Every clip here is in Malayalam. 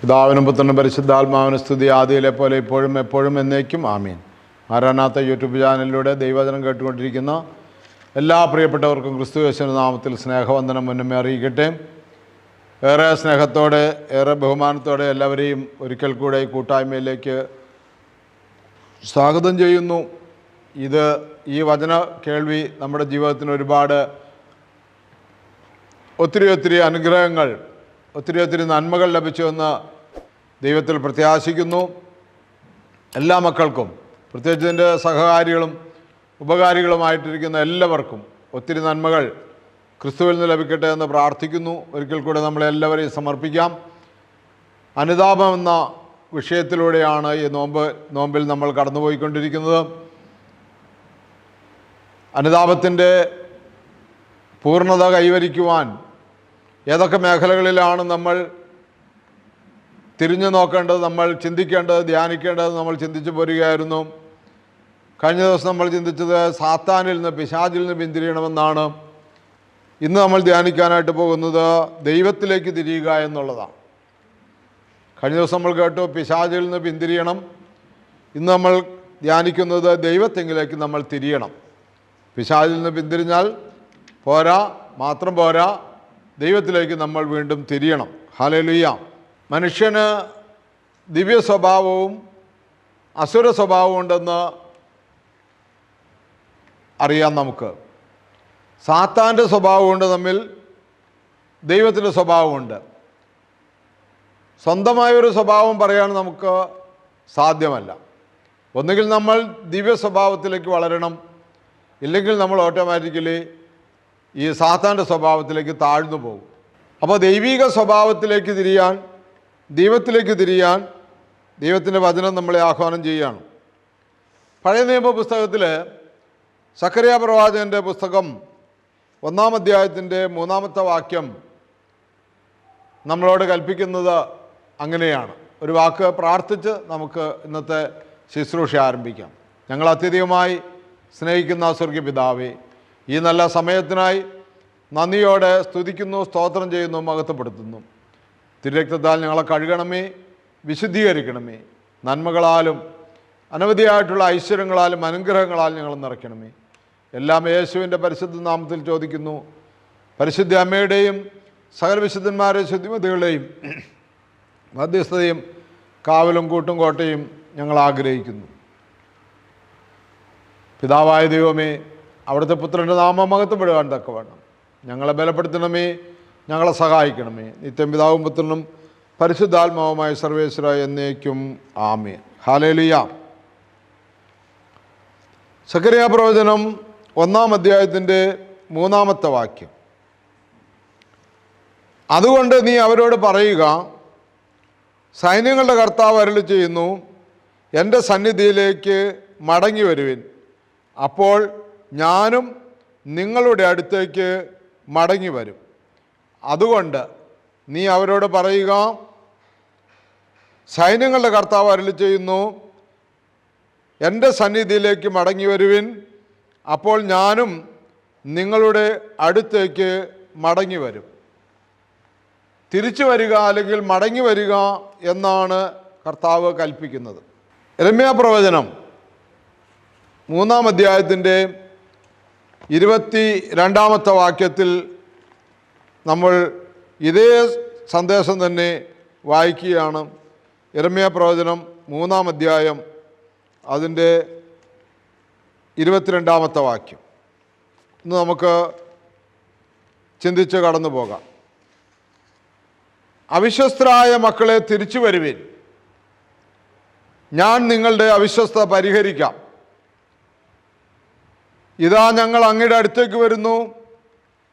പിതാവിനും പുത്രനും പരിശുദ്ധാത്മാവിനും സ്തുതി. ആദിയിലെ പോലെ ഇപ്പോഴും എപ്പോഴും എന്നേക്കും. ആമീൻ. ആരാനാത്ത യൂട്യൂബ് ചാനലിലൂടെ ദൈവചനം കേട്ടുകൊണ്ടിരിക്കുന്ന. എല്ലാ പ്രിയപ്പെട്ടവർക്കും ക്രിസ്തു യേശുവിന്റെ നാമത്തിൽ സ്നേഹവന്ദനം മുന്നമേ അറിയിക്കട്ടെ. ഏറെ സ്നേഹത്തോടെ ഏറെ ബഹുമാനത്തോടെ എല്ലാവരെയും ഒരിക്കൽ കൂടെ ഈ കൂട്ടായ്മയിലേക്ക് സ്വാഗതം ചെയ്യുന്നു. ഇത് ഈ വചന കേൾവി നമ്മുടെ ജീവിതത്തിന് ഒരുപാട് ഒത്തിരി ഒത്തിരി അനുഗ്രഹങ്ങൾ ഒത്തിരി ഒത്തിരി നന്മകൾ ലഭിച്ചുവെന്ന് ദൈവത്തിൽ പ്രത്യാശിക്കുന്നു. എല്ലാ മക്കൾക്കും പ്രത്യേകിച്ച് എന്റെ സഹകാരികളും ഉപകാരികളുമായിട്ടിരിക്കുന്ന എല്ലാവർക്കും ഒത്തിരി നന്മകൾ ക്രിസ്തുവിൽ നിന്ന് ലഭിക്കട്ടെ എന്ന് പ്രാർത്ഥിക്കുന്നു. ഒരിക്കൽ കൂടെ നമ്മളെല്ലാവരെയും സമർപ്പിക്കാം. അനുതാപം എന്ന വിഷയത്തിലൂടെയാണ് ഈ നോമ്പ് നോമ്പിൽ നമ്മൾ കടന്നുപോയിക്കൊണ്ടിരിക്കുന്നത്. അനുതാപത്തിന്റെ പൂർണത കൈവരിക്കുവാൻ ഏതൊക്കെ മേഖലകളിലാണ് നമ്മൾ തിരിഞ്ഞു നോക്കേണ്ടത് നമ്മൾ ചിന്തിക്കേണ്ടത് ധ്യാനിക്കേണ്ടത് നമ്മൾ ചിന്തിച്ചു പോരുകയായിരുന്നു. കഴിഞ്ഞ ദിവസം നമ്മൾ ചിന്തിച്ചത് സാത്താനിൽ നിന്ന് പിശാചിൽ നിന്ന് പിന്തിരിയണമെന്നാണ്. ഇന്ന് നമ്മൾ ധ്യാനിക്കാനായിട്ട് പോകുന്നത് ദൈവത്തിലേക്ക് തിരിയുക എന്നുള്ളതാണ്. കഴിഞ്ഞ ദിവസം നമ്മൾ കേട്ടു പിശാചിൽ നിന്ന് പിന്തിരിയണം. ഇന്ന് നമ്മൾ ധ്യാനിക്കുന്നത് ദൈവത്തെങ്കിലേക്ക് നമ്മൾ തിരിയണം. പിശാചിൽ നിന്ന് പിന്തിരിഞ്ഞാൽ പോരാ മാത്രം പോരാ ദൈവത്തിലേക്ക് നമ്മൾ വീണ്ടും തിരിയണം. ഹലലുയ മനുഷ്യന് ദിവ്യ സ്വഭാവവും അസുര സ്വഭാവവും ഉണ്ടെന്ന് അറിയാം നമുക്ക്. സാത്താന്റെ സ്വഭാവമുണ്ട് തമ്മിൽ ദൈവത്തിന്റെ സ്വഭാവമുണ്ട്. സ്വന്തമായൊരു സ്വഭാവം പറയാൻ നമുക്ക് സാധ്യമല്ല. ഒന്നുകിൽ നമ്മൾ ദിവ്യ സ്വഭാവത്തിലേക്ക് വളരണം. ഇല്ലെങ്കിൽ നമ്മൾ ഓട്ടോമാറ്റിക്കലി ഈ സാത്താന്റെ സ്വഭാവത്തിലേക്ക് താഴ്ന്നു പോകും. അപ്പോൾ ദൈവിക സ്വഭാവത്തിലേക്ക് തിരിയാൻ ദൈവത്തിലേക്ക് തിരിയാൻ ദൈവത്തിന്റെ വചനം നമ്മളെ ആഹ്വാനം ചെയ്യുകയാണ്. പഴയ നിയമ പുസ്തകത്തിൽ സക്കറിയ പ്രവാചകന്റെ പുസ്തകം ഒന്നാം അധ്യായത്തിന്റെ മൂന്നാമത്തെ വാക്യം നമ്മളോട് കൽപ്പിക്കുന്നത് അങ്ങനെയാണ്. ഒരു വാക്ക് പ്രാർത്ഥിച്ച് നമുക്ക് ഇന്നത്തെ ശുശ്രൂഷ ആരംഭിക്കാം. ഞങ്ങൾ അത്യധികമായി സ്നേഹിക്കുന്ന സ്വർഗീയ പിതാവേ ഈ നല്ല സമയത്തിനായി നന്ദിയോടെ സ്തുതിക്കുന്നു സ്തോത്രം ചെയ്യുന്നു മഹത്വപ്പെടുത്തുന്നു. തിരുരക്തത്താൽ ഞങ്ങളെ കഴുകണമേ വിശുദ്ധീകരിക്കണമേ. നന്മകളാലും അനവധിയായിട്ടുള്ള ഐശ്വര്യങ്ങളാലും അനുഗ്രഹങ്ങളാലും ഞങ്ങൾ നിറയ്ക്കണമേ. എല്ലാം യേശുവിന്റെ പരിശുദ്ധ നാമത്തിൽ ചോദിക്കുന്നു. പരിശുദ്ധ അമ്മയുടെയും സകല വിശുദ്ധന്മാരെ ശുദ്ധിമതികളുടെയും മധ്യസ്ഥതയും കാവലും കൂട്ടും കോട്ടയും ഞങ്ങൾ ആഗ്രഹിക്കുന്നു. പിതാവായ ദൈവമേ അവിടുത്തെ പുത്രന്റെ നാമം മഹത്വപ്പെടുവാൻ തക്കവണ്ണം. ഞങ്ങളെ ബലപ്പെടുത്തണമേ ഞങ്ങളെ സഹായിക്കണമേ. നിത്യം പിതാവും പുത്രനും പരിശുദ്ധാത്മാവുമായ സർവേശ്വര എന്നേക്കും ആമേ ഹാലേലിയ സക്കരിയ പ്രവചനം ഒന്നാം അധ്യായത്തിന്റെ മൂന്നാമത്തെ വാക്യം. അതുകൊണ്ട് നീ അവരോട് പറയുക സൈന്യങ്ങളുടെ കർത്താവ് അരളി ചെയ്യുന്നു എന്റെ സന്നിധിയിലേക്ക് മടങ്ങി വരുവിൻ. അപ്പോൾ ഞാനും നിങ്ങളുടെ അടുത്തേക്ക് മടങ്ങി വരും. അതുകൊണ്ട് നീ അവരോട് പറയുക സൈന്യങ്ങളുടെ കർത്താവ് അരളി ചെയ്യുന്നു എന്റെ സന്നിധിയിലേക്ക് മടങ്ങി വരുവിൻ. അപ്പോൾ ഞാനും നിങ്ങളുടെ അടുത്തേക്ക് മടങ്ങി വരും. തിരിച്ചു വരിക അല്ലെങ്കിൽ മടങ്ങി വരിക എന്നാണ് കർത്താവ് കൽപ്പിക്കുന്നത്. രമ്യ പ്രവചനം മൂന്നാം അധ്യായത്തിന്റെ ഇരുപത്തി രണ്ടാമത്തെ വാക്യത്തിൽ നമ്മൾ ഇതേ സന്ദേശം തന്നെ വായിക്കുകയാണ്. ഇരമ്യ പ്രവചനം മൂന്നാം അധ്യായം അതിന്റെ ഇരുപത്തിരണ്ടാമത്തെ വാക്യം. ഇന്ന് നമുക്ക് ചിന്തിച്ച് കടന്നു പോകാം. അവിശ്വസ്തരായ മക്കളെ തിരിച്ചു വരുവിൻ. ഞാൻ നിങ്ങളുടെ അവിശ്വസ്ത പരിഹരിക്കാം. ഇതാ ഞങ്ങൾ അങ്ങയുടെ അടുത്തേക്ക് വരുന്നു.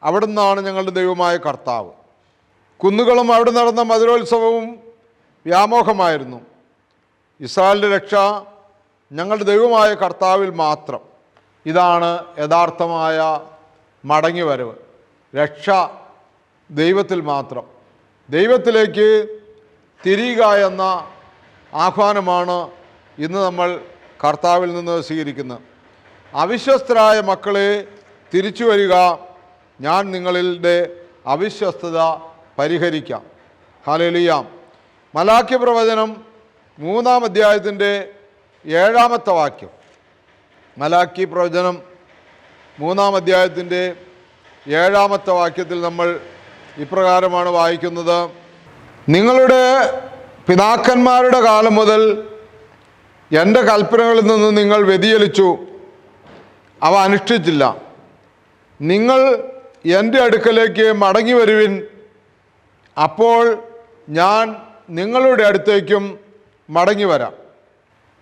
അവിടെ നിന്നാണ് ഞങ്ങളുടെ ദൈവമായ കർത്താവ്. കുന്നുകളും അവിടെ നടന്ന മധുരോത്സവവും വ്യാമോഹമായിരുന്നു. ഇസ്രായേലിന്റെ രക്ഷ ഞങ്ങളുടെ ദൈവമായ കർത്താവിൽ മാത്രം. ഇതാണ് യഥാർത്ഥമായ മടങ്ങി വരവ് രക്ഷ ദൈവത്തിൽ മാത്രം. ദൈവത്തിലേക്ക് തിരിയുക എന്ന ആഹ്വാനമാണ് ഇന്ന് നമ്മൾ കർത്താവിൽ നിന്ന് സ്വീകരിക്കുന്നത്. അവിശ്വസ്തരായ മക്കളെ തിരിച്ചു വരിക. ഞാൻ നിങ്ങളുടെ അവിശ്വസ്തത പരിഹരിക്കാം. ഹാലലിയാം മലാഖ്യ പ്രവചനം മൂന്നാം അധ്യായത്തിന്റെ ഏഴാമത്തെ വാക്യം. മലാഖി പ്രവചനം മൂന്നാം അധ്യായത്തിന്റെ ഏഴാമത്തെ വാക്യത്തിൽ നമ്മൾ ഇപ്രകാരമാണ് വായിക്കുന്നത്. നിങ്ങളുടെ പിതാക്കന്മാരുടെ കാലം മുതൽ എന്റെ കൽപ്പനകളിൽ നിന്ന് നിങ്ങൾ വ്യതിചലിച്ചു. അവ അനുഷ്ഠിച്ചില്ല. നിങ്ങൾ എന്റെ അടുക്കലേക്ക് മടങ്ങി വരുവിൻ. അപ്പോൾ ഞാൻ നിങ്ങളുടെ അടുത്തേക്കും മടങ്ങി വരാം.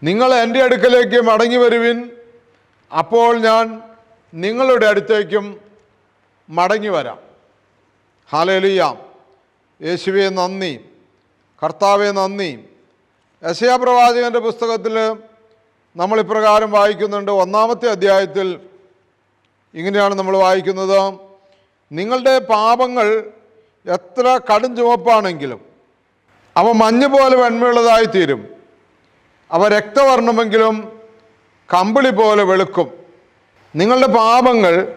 നിങ്ങൾ എന്റെ അടുക്കലേക്ക് മടങ്ങി വരുവിൻ. അപ്പോൾ ഞാൻ നിങ്ങളുടെ അടുത്തേക്കും മടങ്ങി വരാം. ഹാലേലിയാം യേശുവെ നന്ദി. കർത്താവെ നന്ദി. യശയാ പ്രവാചകന്റെ പുസ്തകത്തിൽ നമ്മൾ ഇപ്രകാരം വായിക്കുന്നുണ്ട്. ഒന്നാമത്തെ അധ്യായത്തിൽ ഇങ്ങനെയാണ് നമ്മൾ വായിക്കുന്നത്. നിങ്ങളുടെ പാപങ്ങൾ എത്ര കടും ചുവപ്പാണെങ്കിലും അവ മഞ്ഞ് പോലെ വെണ്മയുള്ളതായി തീരും. അവ രക്തവർണമെങ്കിലും കമ്പിളി പോലെ വെളുക്കും. നിങ്ങളുടെ പാപങ്ങൾ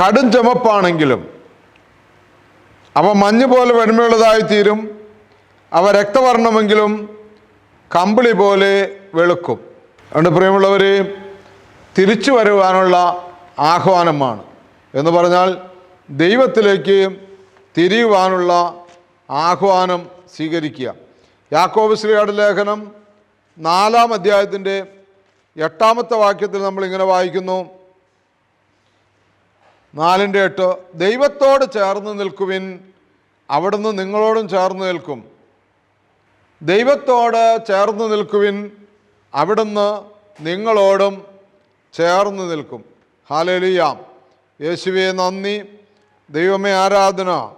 കടും ചുമപ്പാണെങ്കിലും അവ മഞ്ഞ് പോലെ വെണ്മയുള്ളതായി തീരും. അവ രക്തവർണമെങ്കിലും കമ്പിളി പോലെ വെളുക്കും. അതുകൊണ്ട് പ്രിയമുള്ളവർ തിരിച്ചു വരുവാനുള്ള ആഹ്വാനമാണ്. എന്ന് പറഞ്ഞാൽ ദൈവത്തിലേക്ക് തിരിയുവാനുള്ള ആഹ്വാനം സ്വീകരിക്കുക. യാക്കോബ് ശ്രീയുടെ ലേഖനം നാലാം അധ്യായത്തിന്റെ എട്ടാമത്തെ വാക്യത്തിൽ നമ്മളിങ്ങനെ വായിക്കുന്നു. നാലിന്റെ എട്ട് ദൈവത്തോട് ചേർന്ന് നിൽക്കുവിൻ അവിടുന്ന് നിങ്ങളോടും ചേർന്ന് നിൽക്കും. ദൈവത്തോട് ചേർന്ന് നിൽക്കുവിൻ അവിടുന്ന് നിങ്ങളോടും ചേർന്ന് നിൽക്കും. ഹാലലിയാം യേശുവെ നന്ദി. ദൈവമേ ആരാധന.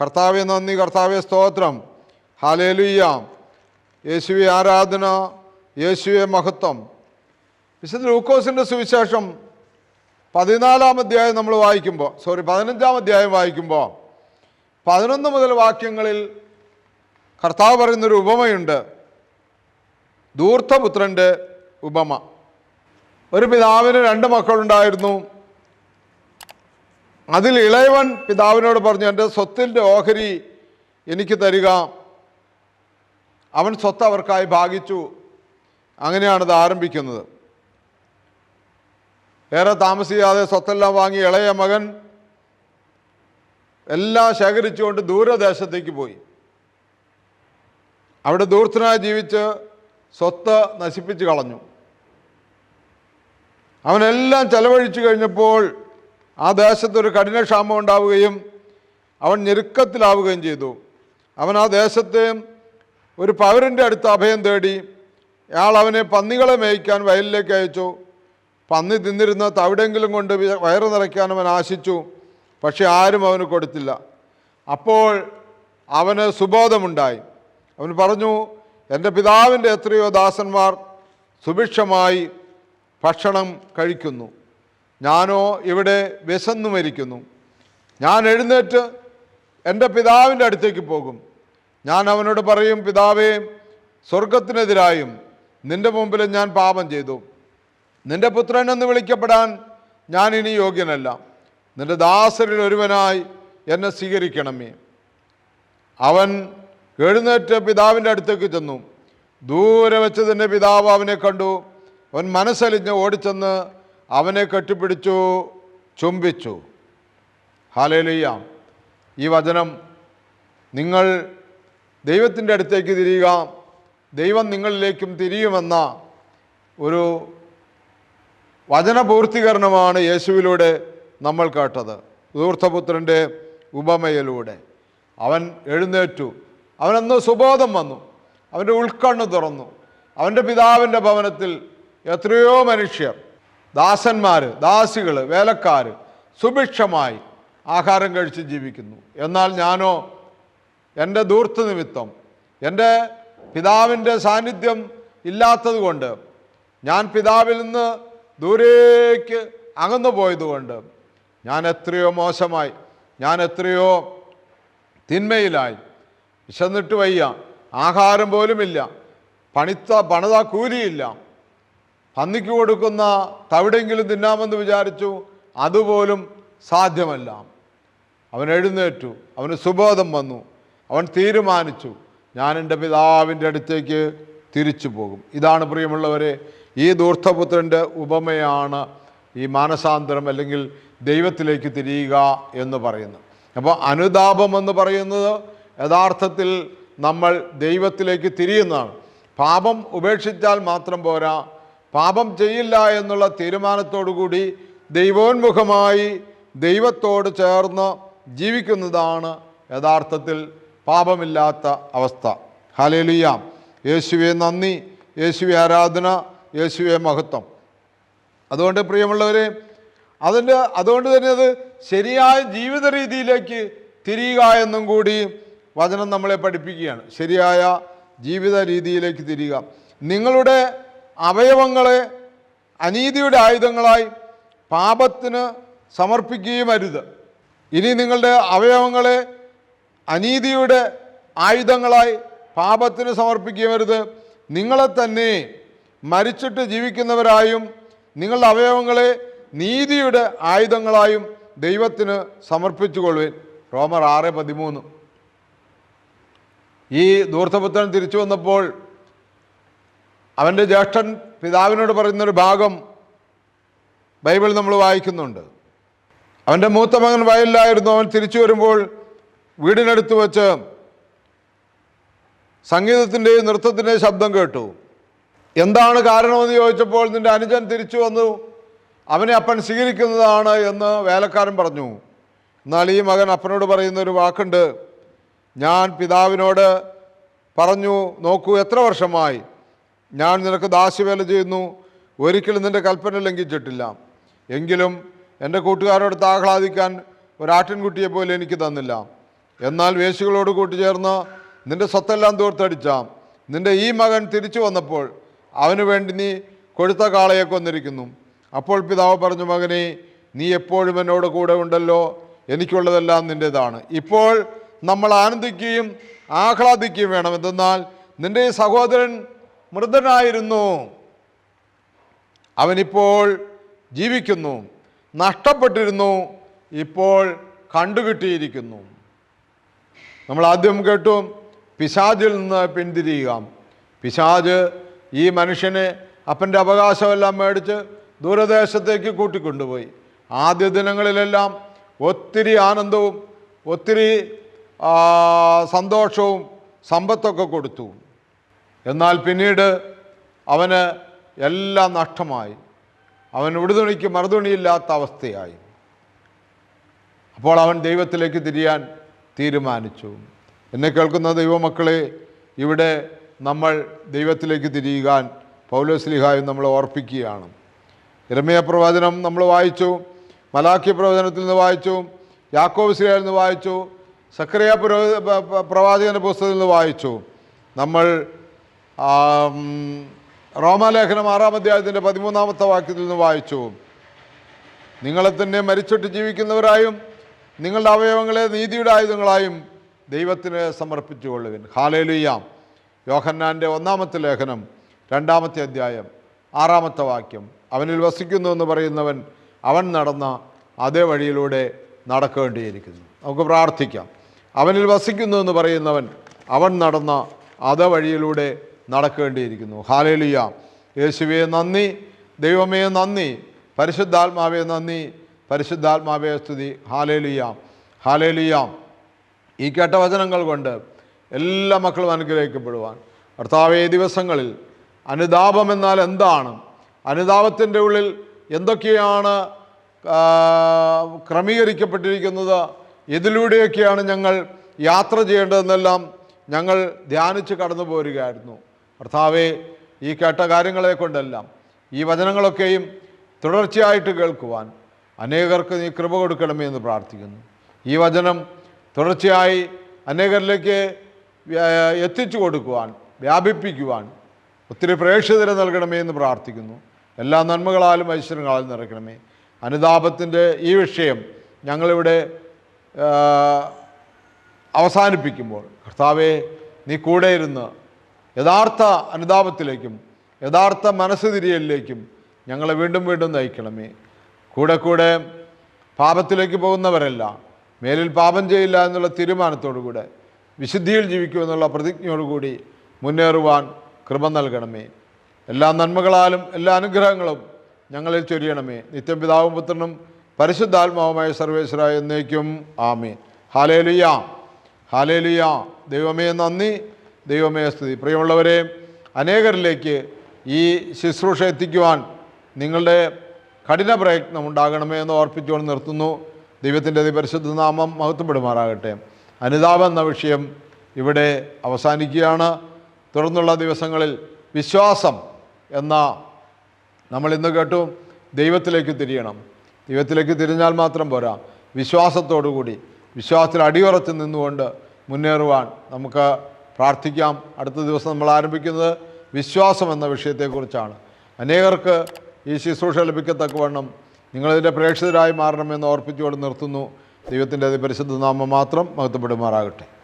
കർത്താവെ നന്ദി. കർത്താവെ സ്തോത്രം. ഹാലലിയാം യേശുവെ ആരാധന. യേശുവെ മഹത്വം. വിശുദ്ധ ലൂക്കോസിന്റെ സുവിശേഷം പതിനാലാം അധ്യായം നമ്മൾ വായിക്കുമ്പോൾ സോറി പതിനഞ്ചാം അധ്യായം വായിക്കുമ്പോൾ പതിനൊന്ന് മുതൽ വാക്യങ്ങളിൽ കർത്താവ് പറയുന്നൊരു ഉപമയുണ്ട്. ധൂർത്തപുത്രന്റെ ഉപമ. ഒരു പിതാവിന് രണ്ട് മക്കളുണ്ടായിരുന്നു. അതിൽ ഇളയവൻ പിതാവിനോട് പറഞ്ഞു എന്റെ സ്വത്തിന്റെ ഓഹരി എനിക്ക് തരിക. അവൻ സ്വത്ത് അവർക്കായി ഭാഗിച്ചു. അങ്ങനെയാണിത് ആരംഭിക്കുന്നത്. ഏറെ താമസിയാതെ സ്വത്തെല്ലാം വാങ്ങി ഇളയ മകൻ എല്ലാം ശേഖരിച്ചുകൊണ്ട് ദൂരദേശത്തേക്ക് പോയി. അവിടെ ദൂർത്തനായി ജീവിച്ച് സ്വത്ത് നശിപ്പിച്ച് കളഞ്ഞു. അവനെല്ലാം ചെലവഴിച്ചു കഴിഞ്ഞപ്പോൾ ആ ദേശത്തൊരു കഠിനക്ഷാമം ഉണ്ടാവുകയും അവൻ ഞെരുക്കത്തിലാവുകയും ചെയ്തു. അവൻ ആ ദേശത്തെ ഒരു പൗരന്റെ അടുത്ത് അഭയം തേടി അയാൾ അവനെ പന്നികളെ മേയ്ക്കാൻ വയലിലേക്ക് അയച്ചു. പന്നി തിന്നിരുന്ന തവിടെങ്കിലും കൊണ്ട് വയറ് നിറയ്ക്കാൻ അവൻ ആശിച്ചു പക്ഷെ ആരും അവന് കൊടുത്തില്ല. അപ്പോൾ അവന് സുബോധമുണ്ടായി. അവൻ പറഞ്ഞു എന്റെ പിതാവിന്റെ എത്രയോ ദാസന്മാർ സുഭിക്ഷമായി ഭക്ഷണം കഴിക്കുന്നു. ഞാനോ ഇവിടെ വിശന്നു മരിക്കുന്നു. ഞാൻ എഴുന്നേറ്റ് എന്റെ പിതാവിന്റെ അടുത്തേക്ക് പോകും. ഞാൻ അവനോട് പറയും പിതാവേ സ്വർഗത്തിനെതിരായും നിന്റെ മുമ്പിൽ ഞാൻ പാപം ചെയ്തു. നിന്റെ പുത്രൻ എന്ന് വിളിക്കപ്പെടാൻ ഞാൻ ഇനി യോഗ്യനല്ല. നിന്റെ ദാസരിൽ ഒരുവനായി എന്നെ സ്വീകരിക്കണമേ. അവൻ എഴുന്നേറ്റ് പിതാവിന്റെ അടുത്തേക്ക് ചെന്നു. ദൂരെ വെച്ച് തന്നെ പിതാവ് അവനെ കണ്ടു. അവൻ മനസ്സലിഞ്ഞ് ഓടിച്ചെന്ന് അവനെ കെട്ടിപ്പിടിച്ചു ചുംബിച്ചു. ഹാലേലുയ്യ ഈ വചനം നിങ്ങൾ ദൈവത്തിന്റെ അടുത്തേക്ക് തിരിയുക. ദൈവം നിങ്ങളിലേക്കും തിരിയുമെന്ന ഒരു വചനപൂർത്തീകരണമാണ് യേശുവിലൂടെ നമ്മൾ കേട്ടത്. ദൂർത്ഥപുത്രന്റെ ഉപമയിലൂടെ. അവൻ എഴുന്നേറ്റു. അവനെന്ന് സുബോധം വന്നു. അവന്റെ ഉൾക്കണ്ണ് തുറന്നു. അവന്റെ പിതാവിന്റെ ഭവനത്തിൽ എത്രയോ മനുഷ്യർ ദാസന്മാർ ദാസികൾ വേലക്കാർ സുഭിക്ഷമായി ആഹാരം കഴിച്ച് ജീവിക്കുന്നു. എന്നാൽ ഞാനോ എന്റെ ദൂർത്ത് നിമിത്തം എന്റെ പിതാവിന്റെ സാന്നിധ്യം ഇല്ലാത്തത് കൊണ്ട് ഞാൻ പിതാവിൽ നിന്ന് ദൂരേക്ക് അകന്നു പോയതുകൊണ്ട് ഞാൻ എത്രയോ മോശമായി ഞാൻ എത്രയോ തിന്മയിലായി വിശന്നിട്ട് വയ്യ. ആഹാരം പോലുമില്ല. പണിത്ത പണിത കൂലിയില്ല. പന്നിക്ക് കൊടുക്കുന്ന തവിടെങ്കിലും തിന്നാമെന്ന് വിചാരിച്ചു അതുപോലും സാധ്യമല്ല. അവൻ എഴുന്നേറ്റു. അവന് സുബോധം വന്നു. അവൻ തീരുമാനിച്ചു. ഞാൻ എന്റെ പിതാവിന്റെ അടുത്തേക്ക് തിരിച്ചു പോകും. ഇതാണ് പ്രിയമുള്ളവരെ ഈ ദൂർത്തപുത്രന്റെ ഉപമയാണ് ഈ മാനസാന്തരം അല്ലെങ്കിൽ ദൈവത്തിലേക്ക് തിരിയുക എന്ന് പറയുന്നത്. അപ്പോൾ അനുതാപം എന്ന് പറയുന്നത് യഥാർത്ഥത്തിൽ നമ്മൾ ദൈവത്തിലേക്ക് തിരിയുന്നതാണ്. പാപം ഉപേക്ഷിച്ചാൽ മാത്രം പോരാ. പാപം ചെയ്യില്ല എന്നുള്ള തീരുമാനത്തോടു കൂടി ദൈവോന്മുഖമായി ദൈവത്തോട് ചേർന്ന് ജീവിക്കുന്നതാണ് യഥാർത്ഥത്തിൽ പാപമില്ലാത്ത അവസ്ഥ. ഹലേലിയാം യേശുവെ നന്ദി. യേശുവെ ആരാധന. യേശുവെ മഹത്വം. അതുകൊണ്ട് പ്രിയമുള്ളവരെ അതിന്റെ അതുകൊണ്ട് തന്നെ അത് ശരിയായ ജീവിത രീതിയിലേക്ക് തിരിയുക എന്നും കൂടി വചനം നമ്മളെ പഠിപ്പിക്കുകയാണ്. ശരിയായ ജീവിത രീതിയിലേക്ക് തിരിയുക നിങ്ങളുടെ അവയവങ്ങളെ അനീതിയുടെ ആയുധങ്ങളായി പാപത്തിന് സമർപ്പിക്കുകയും അരുത്. ഇനി നിങ്ങളുടെ അവയവങ്ങളെ അനീതിയുടെ ആയുധങ്ങളായി പാപത്തിന് സമർപ്പിക്കുകയും അരുത്. നിങ്ങളെ തന്നെ മരിച്ചിട്ട് ജീവിക്കുന്നവരായും നിങ്ങളുടെ അവയവങ്ങളെ നീതിയുടെ ആയുധങ്ങളായും ദൈവത്തിന് സമർപ്പിച്ചുകൊള്ളുവേൻ. റോമർ ആറ് പതിമൂന്ന്. ഈ ദൂർത്തപുത്രൻ തിരിച്ചു വന്നപ്പോൾ അവന്റെ ജ്യേഷ്ഠൻ പിതാവിനോട് പറയുന്നൊരു ഭാഗം ബൈബിൾ നമ്മൾ വായിക്കുന്നുണ്ട്. അവന്റെ മൂത്ത മകൻ വയലിലായിരുന്നു. അവൻ തിരിച്ചു വരുമ്പോൾ വീടിനടുത്ത് വച്ച് സംഗീതത്തിന്റെയും നൃത്തത്തിന്റെയും ശബ്ദം കേട്ടു. എന്താണ് കാരണമെന്ന് ചോദിച്ചപ്പോൾ നിന്റെ അനുജൻ തിരിച്ചു വന്നു. അവനെ അപ്പൻ സ്വീകരിക്കുന്നതാണ് എന്ന് വേലക്കാരൻ പറഞ്ഞു. എന്നാൽ ഈ മകൻ അപ്പനോട് പറയുന്ന ഒരു വാക്കുണ്ട്. ഞാൻ പിതാവിനോട് പറഞ്ഞു നോക്കൂ എത്ര വർഷമായി? ഞാൻ നിനക്ക് ദാസ്യവേല ചെയ്യുന്നു. ഒരിക്കലും നിന്റെ കൽപ്പന ലംഘിച്ചിട്ടില്ല. എങ്കിലും എന്റെ കൂട്ടുകാരോട് ആഹ്ലാദിക്കാൻ ഒരാട്ടിൻകുട്ടിയെ പോലെ എനിക്ക് തന്നില്ല. എന്നാൽ വേശികളോട് കൂട്ടിച്ചേർന്ന് നിന്റെ സ്വത്തെല്ലാം തീർത്തടിച്ചാം. നിന്റെ ഈ മകൻ തിരിച്ചു വന്നപ്പോൾ അവന് വേണ്ടി നീ കൊഴുത്ത കാളയെ കൊന്നിരിക്കുന്നു. അപ്പോൾ പിതാവ് പറഞ്ഞു മകനെ നീ എപ്പോഴും എന്നോട് കൂടെ ഉണ്ടല്ലോ. എനിക്കുള്ളതെല്ലാം നിന്റെതാണ് ഇപ്പോൾ നമ്മൾ ആനന്ദിക്കുകയും ആഹ്ലാദിക്കുകയും വേണം. എന്തെന്നാൽ നിന്റെ സഹോദരൻ മൃതനായിരുന്നു. അവനിപ്പോൾ ജീവിക്കുന്നു. നഷ്ടപ്പെട്ടിരുന്നു. ഇപ്പോൾ കണ്ടുകിട്ടിയിരിക്കുന്നു. നമ്മൾ ആദ്യം കേട്ടു പിശാചിൽ നിന്ന് പിന്തിരിയുക. പിശാജ് ഈ മനുഷ്യനെ അപ്പന്റെ അവകാശമെല്ലാം മേടിച്ച് ദൂരദേശത്തേക്ക് കൂട്ടിക്കൊണ്ടുപോയി. ആദ്യ ദിനങ്ങളിലെല്ലാം ഒത്തിരി ആനന്ദവും ഒത്തിരി സന്തോഷവും സമ്പത്തൊക്കെ കൊടുത്തു. എന്നാൽ പിന്നീട് അവന് എല്ലാം നഷ്ടമായി. അവൻ ഉടുതുണിക്ക് മറുതുണിയില്ലാത്ത അവസ്ഥയായി. അപ്പോൾ അവൻ ദൈവത്തിലേക്ക് തിരിയാൻ തീരുമാനിച്ചു. എന്നെ കേൾക്കുന്ന ദൈവമക്കളെ ഇവിടെ നമ്മൾ ദൈവത്തിലേക്ക് തിരിയുവാൻ പൗലോസ്ലിഹായും നമ്മൾ ഓർപ്പിക്കുകയാണ്. ഇരമയ പ്രവചനം നമ്മൾ വായിച്ചു മലാഖ്യ പ്രവചനത്തിൽ നിന്ന് വായിച്ചു യാക്കോബ് ശ്രീയിൽ നിന്ന് വായിച്ചു സക്രിയ പുരോ പ- പ- പ്രവാചകന്റെ പുസ്തകത്തിൽ നിന്ന് വായിച്ചു. നമ്മൾ റോമാലേഖനം ആറാം അധ്യായത്തിന്റെ പതിമൂന്നാമത്തെ വാക്യത്തിൽ നിന്ന് വായിച്ചു. നിങ്ങളെ തന്നെ മരിച്ചിട്ട് ജീവിക്കുന്നവരായും നിങ്ങളുടെ അവയവങ്ങളെ നീതിയുടെ ആയുധങ്ങളായും ദൈവത്തിന് സമർപ്പിച്ചുകൊള്ളുവിൻ. ഹാലേലുയ്യാം യോഹന്നാന്റെ ഒന്നാമത്തെ ലേഖനം രണ്ടാമത്തെ അധ്യായം ആറാമത്തെ വാക്യം. അവനിൽ വസിക്കുന്നു എന്ന് പറയുന്നവൻ അവൻ നടന്ന അതേ വഴിയിലൂടെ നടക്കേണ്ടിയിരിക്കുന്നു. നമുക്ക് പ്രാർത്ഥിക്കാം. അവനിൽ വസിക്കുന്നു എന്ന് പറയുന്നവൻ അവൻ നടന്ന അത വഴിയിലൂടെ നടക്കേണ്ടിയിരിക്കുന്നു. ഹാലേലിയ. യേശുവെ നന്ദി. ദൈവമേ നന്ദി. പരിശുദ്ധാത്മാവേ നന്ദി. പരിശുദ്ധാത്മാവേ സ്തുതി. ഹാലേലിയ. ഹാലേലിയ. ഈ കേട്ട വചനങ്ങൾ കൊണ്ട് എല്ലാ മക്കളും അനുഗ്രഹിക്കപ്പെടുവാൻ. കർത്താവേ ദിവസങ്ങളിൽ അനുതാപം എന്നാൽ എന്താണ്? അനുതാപത്തിന്റെ ഉള്ളിൽ എന്തൊക്കെയാണ് ക്രമീകരിക്കപ്പെട്ടിരിക്കുന്നത്? ഇതിലൂടെയൊക്കെയാണ് ഞങ്ങൾ യാത്ര ചെയ്യേണ്ടതെന്നെല്ലാം ഞങ്ങൾ ധ്യാനിച്ച് കടന്നു പോരുകയായിരുന്നു. കർത്താവെ ഈ കേട്ട കാര്യങ്ങളെ കൊണ്ടെല്ലാം ഈ വചനങ്ങളൊക്കെയും തുടർച്ചയായിട്ട് കേൾക്കുവാൻ അനേകർക്ക് നീ കൃപ കൊടുക്കണമേ എന്ന് പ്രാർത്ഥിക്കുന്നു. ഈ വചനം തുടർച്ചയായി അനേകരിലേക്ക് എത്തിച്ചു കൊടുക്കുവാൻ വ്യാപിപ്പിക്കുവാൻ ഒത്തിരി പ്രേക്ഷിതരെ നൽകണമേ എന്ന് പ്രാർത്ഥിക്കുന്നു. എല്ലാ നന്മകളാലും ഐശ്വര്യങ്ങളാലും നിറയ്ക്കണമേ. അനുതാപത്തിന്റെ ഈ വിഷയം ഞങ്ങളിവിടെ അവസാനിപ്പിക്കുമ്പോൾ കർത്താവെ നീ കൂടെ ഇരുന്ന് യഥാർത്ഥ അനുതാപത്തിലേക്കും യഥാർത്ഥ മനസ്സ് തിരിയലിലേക്കും ഞങ്ങളെ വീണ്ടും വീണ്ടും നയിക്കണമേ. കൂടെ കൂടെ പാപത്തിലേക്ക് പോകുന്നവരല്ല മേലിൽ പാപം ചെയ്യില്ല എന്നുള്ള തീരുമാനത്തോടു കൂടെ വിശുദ്ധിയിൽ ജീവിക്കുമെന്നുള്ള പ്രതിജ്ഞയോടുകൂടി മുന്നേറുവാൻ കൃപ നൽകണമേ. എല്ലാ നന്മകളാലും എല്ലാ അനുഗ്രഹങ്ങളും ഞങ്ങളിൽ ചൊരിയണമേ. നിത്യം പിതാവും പുത്രനും പരിശുദ്ധാത്മാവുമായ സർവേശ്വര എന്നേക്കും ആമേ ഹാലേലുയ ഹാലേലുയ ദൈവമേ നന്ദി ദൈവമേ സ്തുതി. പ്രിയമുള്ളവരെ അനേകരിലേക്ക് ഈ ശുശ്രൂഷ എത്തിക്കുവാൻ നിങ്ങളുടെ കഠിന പ്രയത്നം ഉണ്ടാകണമേ എന്ന് ഓർപ്പിച്ചുകൊണ്ട് നിർത്തുന്നു. ദൈവത്തിന്റെ പരിശുദ്ധ നാമം മഹത്വപ്പെടുമാറാകട്ടെ. അനുതാപം എന്ന വിഷയം ഇവിടെ അവസാനിക്കുകയാണ്. തുടർന്നുള്ള ദിവസങ്ങളിൽ വിശ്വാസം എന്ന നമ്മൾ ഇന്ന് കേട്ടു ദൈവത്തിലേക്ക് തിരിയണം. ദൈവത്തിലേക്ക് തിരിഞ്ഞാൽ മാത്രം പോരാ. വിശ്വാസത്തോടു കൂടി വിശ്വാസത്തിൽ അടിയുറച്ച് നിന്നുകൊണ്ട് മുന്നേറുവാൻ നമുക്ക് പ്രാർത്ഥിക്കാം. അടുത്ത ദിവസം നമ്മൾ ആരംഭിക്കുന്നത് വിശ്വാസം എന്ന വിഷയത്തെക്കുറിച്ചാണ്. അനേകർക്ക് ഈ ശുശ്രൂഷ ലഭിക്കത്തക്കവണ്ണം നിങ്ങളിതിന്റെ പ്രേക്ഷിതരായി മാറണമെന്ന് ഓർപ്പിച്ചുകൊണ്ട് നിർത്തുന്നു. ദൈവത്തിന്റെ അതിപരിശുദ്ധ നാമം മാത്രം മഹത്വപ്പെടുമാറാകട്ടെ.